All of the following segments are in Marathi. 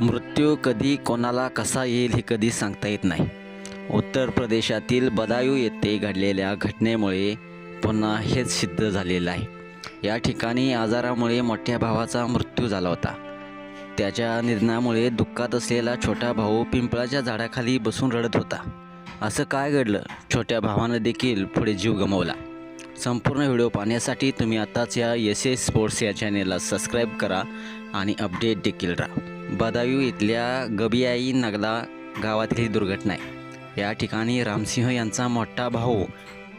मृत्यू कधी कोणाला कसा येईल हे कधी सांगता येत नाही. उत्तर प्रदेशातील बदायू येथे घडलेल्या घटनेमुळे पुन्हा हेच सिद्ध झालेलं आहे. या ठिकाणी आजारामुळे मोठ्या भावाचा मृत्यू झाला होता. त्याच्या निधनामुळे दुःखात असलेला छोटा भाऊ पिंपळाच्या झाडाखाली बसून रडत होता. असं काय घडलं? छोट्या भावानं देखील पुढे जीव गमावला. संपूर्ण व्हिडिओ पाहण्यासाठी तुम्ही आताच या एस एस स्पोर्ट्स या चॅनेलला सबस्क्राईब करा आणि अपडेट देखील राहा. बदायू इथल्या गबियाई नगला गावातील ही दुर्घटना आहे. या ठिकाणी रामसिंह यांचा मोठा भाऊ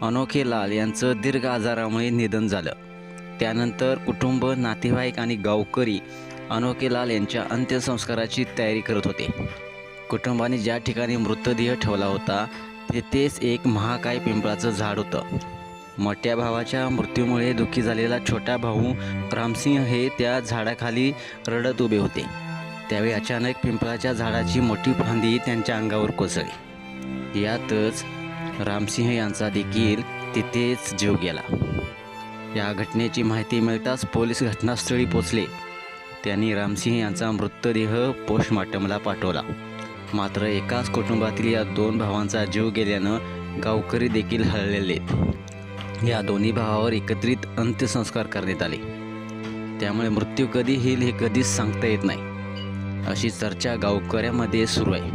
अनोखे लाल यांचं दीर्घ आजारामुळे निधन झालं. त्यानंतर कुटुंब नातेवाईक आणि गावकरी अनोखे लाल यांच्या अंत्यसंस्काराची तयारी करत होते. कुटुंबाने ज्या ठिकाणी मृतदेह ठेवला होता तेथेच एक महाकाय पिंपळाचं झाड होतं. मोठ्या भावाच्या मृत्यूमुळे दुःखी झालेला छोटा भाऊ रामसिंह हे त्या झाडाखाली रडत उभे होते. त्यावेळी अचानक पिंपळाच्या झाडाची मोठी फांदी त्यांच्या अंगावर कोसळली. यातच रामसिंह यांचा देखील तिथेच जीव गेला. या घटनेची माहिती मिळताच पोलीस घटनास्थळी पोचले त्यांनी रामसिंह यांचा मृतदेह पोस्टमॉर्टमला पाठवला. मात्र एकाच कुटुंबातील या दोन भावांचा जीव गेल्यानं गावकरी देखील हळलेले या दोन्ही भावावर एकत्रित अंत्यसंस्कार करण्यात आले. त्यामुळे मृत्यू कधी येईल हे कधीच सांगता येत नाही. अशी चर्चा गावकऱ्यामध्ये सुरू आहे.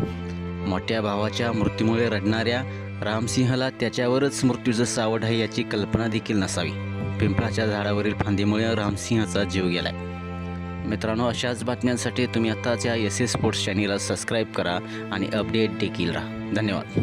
मोठ्या भावाच्या मृत्यूमुळे रडणाऱ्या रामसिंहला त्याच्यावरच मृत्यूचं सावड आहे याची कल्पना देखील नसावी. पिंपळाच्या झाडावरील फांदीमुळे रामसिंहाचा जीव गेलाय. मित्रांनो अशाच बातम्यांसाठी तुम्ही आत्ताच्या या एस एस स्पोर्ट्स चॅनेलला सबस्क्राईब करा आणि अपडेट देखील राहा. धन्यवाद.